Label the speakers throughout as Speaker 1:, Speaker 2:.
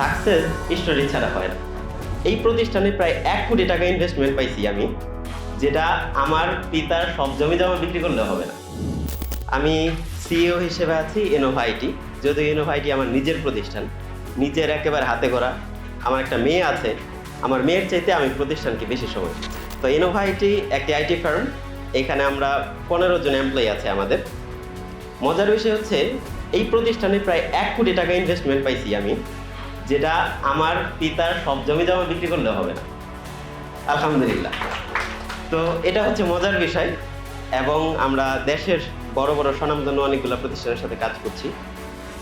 Speaker 1: Success story ছাড়া হয় না। এই প্রতিষ্ঠানে প্রায় এক কোটি টাকা ইনভেস্টমেন্ট পাইছি আমি, যেটা আমার পিতার সব জমি জমা বিক্রি করলে হবে না। আমি সিইও হিসেবে আছি ইনোভা আইটি যদিও ইনোভা আইটি আমার নিজের প্রতিষ্ঠান, নিজের একেবারে হাতে করা আমার একটা মেয়ে আছে, আমার মেয়ের চাইতে আমি প্রতিষ্ঠানকে বেশি সময়। তো ইনোভা আইটি একটি আইটি ফার্ম এখানে আমরা পনেরো জন এমপ্লয়ি আছে আমাদের। মজার বিষয় হচ্ছে, এই প্রতিষ্ঠানে প্রায় এক কোটি টাকা ইনভেস্টমেন্ট পাইছি আমি। যেটা আমার পিতার সব জমি জমা বিক্রি করলে হবে। না আলহামদুলিল্লাহ। তো এটা হচ্ছে মজার বিষয় এবং আমরা দেশের বড় বড় স্বনামধন্য অনেকগুলো প্রতিষ্ঠানের সাথে কাজ করছি।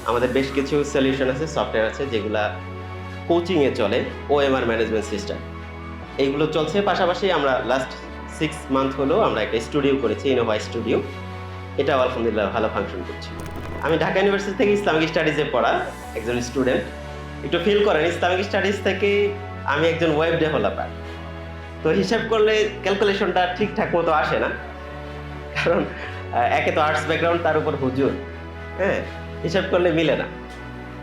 Speaker 1: আমাদের বেশ কিছু সলিউশন আছে সফটওয়্যার আছে যেগুলা কোচিংয়ে চলে ওএমআর ম্যানেজমেন্ট সিস্টেম এইগুলো চলছে, পাশাপাশি আমরা লাস্ট সিক্স মান্থ হলেও আমরা একটা স্টুডিও করেছি ইনোভা স্টুডিও এটাও আলহামদুলিল্লাহ ভালো ফাংশন করছি। আমি ঢাকা ইউনিভার্সিটি থেকে ইসলামিক স্টাডিজে পড়া, একজন স্টুডেন্ট একটু ফিল করেন ইসলামিক স্টাডিজ থেকে আমি একজন ওয়েব ডেভেলপার তো হিসাব করলে ক্যালকুলেশনটা ঠিকঠাক মতো আসে না। কারণ একে তো আর্টস ব্যাকগ্রাউন্ড তার উপর হুজুর। হ্যাঁ হিসাব করলে মিলে না।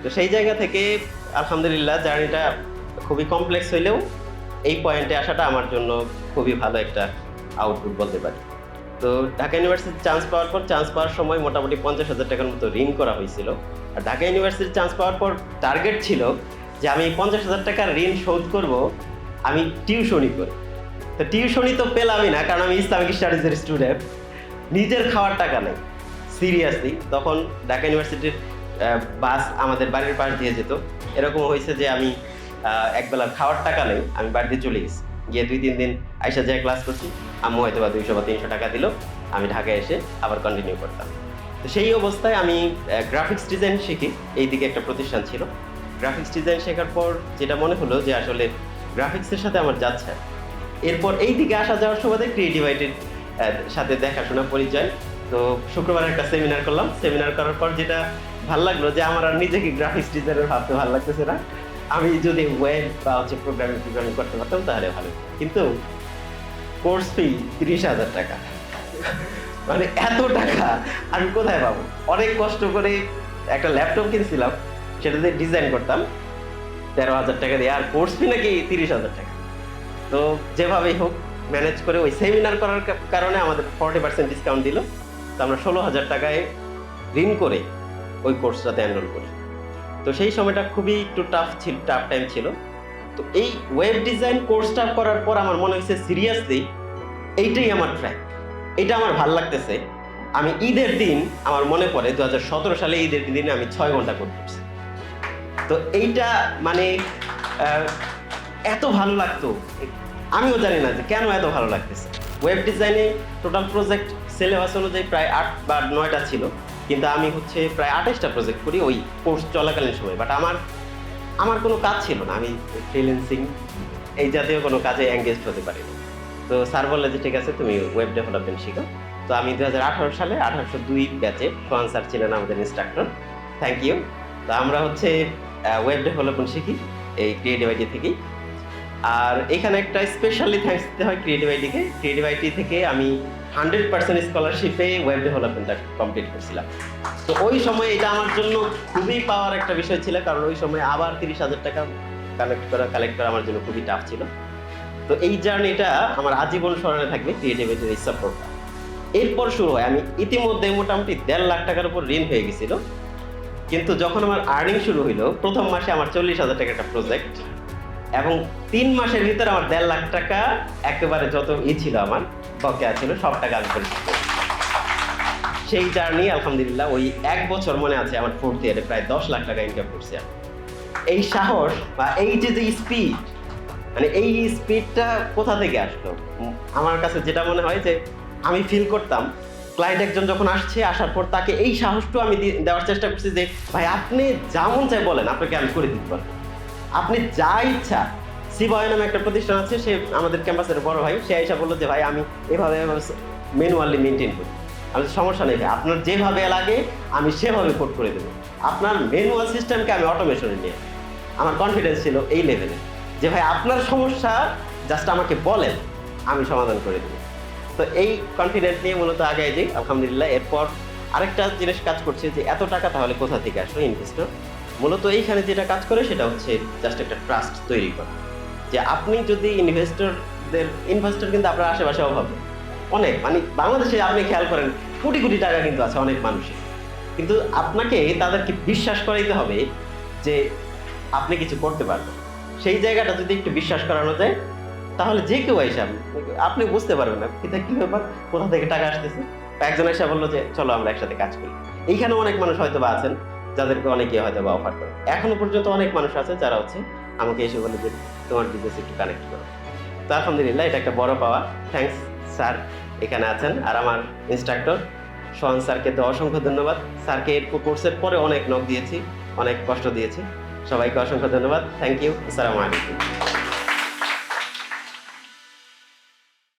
Speaker 1: তো সেই জায়গা থেকে আলহামদুলিল্লাহ জার্নিটা খুবই কমপ্লেক্স হইলেও এই পয়েন্টে আসাটা আমার জন্য খুবই ভালো একটা আউটপুট বলতে পারি। তো ঢাকা ইউনিভার্সিটি চান্স পাওয়ার পর চান্স পাওয়ার সময় মোটামুটি পঞ্চাশ হাজার টাকার মতো ঋণ করা হয়েছিল। আর ঢাকা ইউনিভার্সিটির চান্স পাওয়ার পর টার্গেট ছিল যে আমি পঞ্চাশ হাজার টাকার ঋণ শোধ করব আমি টিউশনই করি। তো টিউশনই তো পেলামই না কারণ আমি ইসলামিক স্টাডিজের স্টুডেন্ট নিজের খাওয়ার টাকা নেই সিরিয়াসলি তখন ঢাকা ইউনিভার্সিটির বাস আমাদের বাড়ির পাশ দিয়ে যেত। এরকম হয়েছে যে আমি আহ, একবেলার খাওয়ার টাকা নেই আমি বাড়িতে চলে গেছি। গিয়ে দুই তিন দিন আইসা যায় ক্লাস করছি। আম্মু হয়তো বা দুইশো বা তিনশো টাকা দিল। আমি ঢাকায় এসে আবার কন্টিনিউ করতাম। তো সেই অবস্থায় আমি গ্রাফিক্স ডিজাইন শিখি। এই দিকে একটা প্রতিষ্ঠান ছিল। গ্রাফিক্স ডিজাইন শেখার পর যেটা মনে হলো যে আসলে গ্রাফিক্সের সাথে আমার যাচ্ছে। এরপর এই দিকে আসা যাওয়ার সুবাদে ক্রিয়েটিভিটির সাথে দেখাশোনা, পরিচয়। তো শুক্রবার একটা সেমিনার করলাম। সেমিনার করার পর যেটা ভালো লাগল যে আমার আর নিজেকে গ্রাফিক্স ডিজাইনের ভাবতে ভালো লাগতেছে না। আমি যদি ওয়েব বা হচ্ছে প্রোগ্রামিং প্রোগ্রামিং করতে পারতাম তাহলে ভালো। কিন্তু কোর্স ফি তিরিশ হাজার টাকা। মানে এত টাকা, আমি কোথায় পাবো? অনেক কষ্ট করে একটা ল্যাপটপ কিনছিলাম সেটাতে ডিজাইন করতাম। তেরো হাজার টাকা দিয়ে, আর কোর্স ফি নাকি তিরিশ হাজার টাকা। তো যেভাবেই হোক ম্যানেজ করে ওই সেমিনার করার কারণে আমাদের ফর্টি পার্সেন্ট ডিসকাউন্ট দিল। তো আমরা ষোলো হাজার টাকায় ঋণ করে ওই কোর্সটাতে এনরোল করি। তো সেই সময়টা খুবই একটু টাফ ছিল টাফ টাইম ছিল। তো এই ওয়েব ডিজাইন কোর্সটা করার পর আমার মনে হয়েছে সিরিয়াসলি এইটাই আমার ট্র্যাক এটা আমার ভালো লাগতেছে। আমি ঈদের দিন, আমার মনে পড়ে দু হাজার সতেরো সালে ঈদের দিনে আমি ছয় ঘণ্টা করছি তো এইটা মানে এত ভালো লাগতো। আমিও জানি না যে কেন এত ভালো লাগতেছে। ওয়েব ডিজাইনে টোটাল প্রজেক্ট সিলেবাস অনুযায়ী প্রায় আট বা নয়টা ছিল। কিন্তু আমি হচ্ছে প্রায় আঠাশটা প্রজেক্ট করি ওই কোর্স চলাকালীন সময়। বাট আমার আমার কোনো কাজ ছিল না। আমি ফ্রিল্যান্সিং এই জাতীয় কোনো কাজে এঙ্গেজ হতে পারি তো স্যার বললে যে, ঠিক আছে, তুমি ওয়েব ডেভেলপমেন্ট শিখো। তো আমি দু হাজার আঠারো সালে আঠারোশো দুই ব্যাচে সোহান স্যার ছিলেন আমাদের ইনস্ট্রাক্টর থ্যাংক ইউ তো আমরা হচ্ছে ওয়েব ডেভেলপমেন্ট শিখি এই ক্রিয়েটিভ আইটি থেকেই। আর এখানে একটা স্পেশালি থ্যাঙ্কস দিতে হয় ক্রিয়েটিভ আইটিকে ক্রিয়েটিভ আইটি থেকে আমি হান্ড্রেড পার্সেন্ট স্কলারশিপে ওয়েব ডেভেলপমেন্টটা কমপ্লিট করছিলাম। তো ওই সময় এটা আমার জন্য খুবই পাওয়ার একটা বিষয় ছিল, কারণ ওই সময় আবার তিরিশ হাজার টাকা কালেক্ট করা কালেক্ট করা আমার জন্য খুবই টাফ ছিল। তো এই জার্নিটা আমার আজীবন স্মরণে থাকবে ক্রিয়েটিভ আইটির এই সাপোর্টটা এরপর শুরু হয়, আমি ইতিমধ্যে মোটামুটি দেড় লাখ টাকার উপর ঋণ হয়ে গেছিল। কিন্তু যখন আমার আর্নিং শুরু হইল, প্রথম মাসে আমার চল্লিশ হাজার টাকা একটা প্রজেক্ট এবং তিন মাসের ভিতরে আমার দেড় লাখ টাকা একেবারে যত ই ছিল আমার, বকেয়া ছিল, সব টাকা আমি পরিশোধ সেই জার্নি, আলহামদুলিল্লাহ, ওই এক বছর মনে আছে আমার ফোর্থ ইয়ারে প্রায় দশ লাখ টাকা ইনকাম করছি এই সাহস বা এই যে যে স্পিড মানে এই স্পিডটা কোথা থেকে আসলো? আমার কাছে যেটা মনে হয় যে, আমি ফিল করতাম ক্লায়েন্ট একজন যখন আসছে, আসার পর তাকে এই সাহসটা আমি দেওয়ার চেষ্টা করছি যে, ভাই, আপনি যেমন চাই বলেন, আপনাকে আমি করে দিতে পারব। আপনি যা ইচ্ছা সিবয় নামে একটা প্রতিষ্ঠান আছে, সে আমাদের ক্যাম্পাসের বড় ভাই, সে এসে বলল যে, ভাই, আমি এভাবে ম্যানুয়ালি মেনটেন করি। আমি সমস্যা নেই আপনার যেভাবে লাগে, আমি সেভাবে কোড করে দেবো। আপনার ম্যানুয়াল সিস্টেমকে আমি অটোমেশনে নিয়ে আমার কনফিডেন্স ছিল এই লেভেলে যে ভাই, আপনার সমস্যা জাস্ট আমাকে বলেন, আমি সমাধান করে দেবো। তো এই কনফিডেন্ট নিয়ে মূলত আগে যাই, আলহামদুলিল্লাহ। এরপর আরেকটা জিনিস কাজ করছে যে, এত টাকা তাহলে কোথা থেকে আসলো ইনভেস্টর মূলত এইখানে যেটা কাজ করে, সেটা হচ্ছে জাস্ট একটা ট্রাস্ট তৈরি করা। যে আপনি যদি ইনভেস্টরদের ইনভেস্টর কিন্তু আপনার আশেপাশে অভাব। অনেক মানে বাংলাদেশে আপনি খেয়াল করেন, কোটি কোটি টাকা কিন্তু আছে অনেক মানুষের। কিন্তু আপনাকে তাদেরকে বিশ্বাস করাইতে হবে যে আপনি কিছু করতে পারবেন। সেই জায়গাটা যদি একটু বিশ্বাস করানো যায়, তাহলে যে কেউ এসে আপনি- বুঝতে পারবেন না এটা কি ব্যাপার, কোথা থেকে টাকা আসতেছে। একজন এসে বলল যে, চলো আমরা একসাথে কাজ করি। এইখানে অনেক মানুষ হয়তো বা আছেন, যাদেরকে অনেকে হয়তো বা অফার করে। এখনও পর্যন্ত অনেক মানুষ আছে যারা হচ্ছে, আমাকে এসে বলে যে, তোমার বিজনেস একটু কানেক্ট করো। তো আলহামদুলিল্লাহ, এটা একটা বড় পাওয়া। থ্যাঙ্কস স্যার এখানে আছেন। আর আমার ইনস্ট্রাক্টর সোহান স্যারকে তো অসংখ্য ধন্যবাদ। স্যারকে এই কোর্সের পরে অনেক নখ দিয়েছি, অনেক কষ্ট দিয়েছি। সবাইকে অসংখ্য ধন্যবাদ। থ্যাংক ইউ আসসালামু আলাইকুম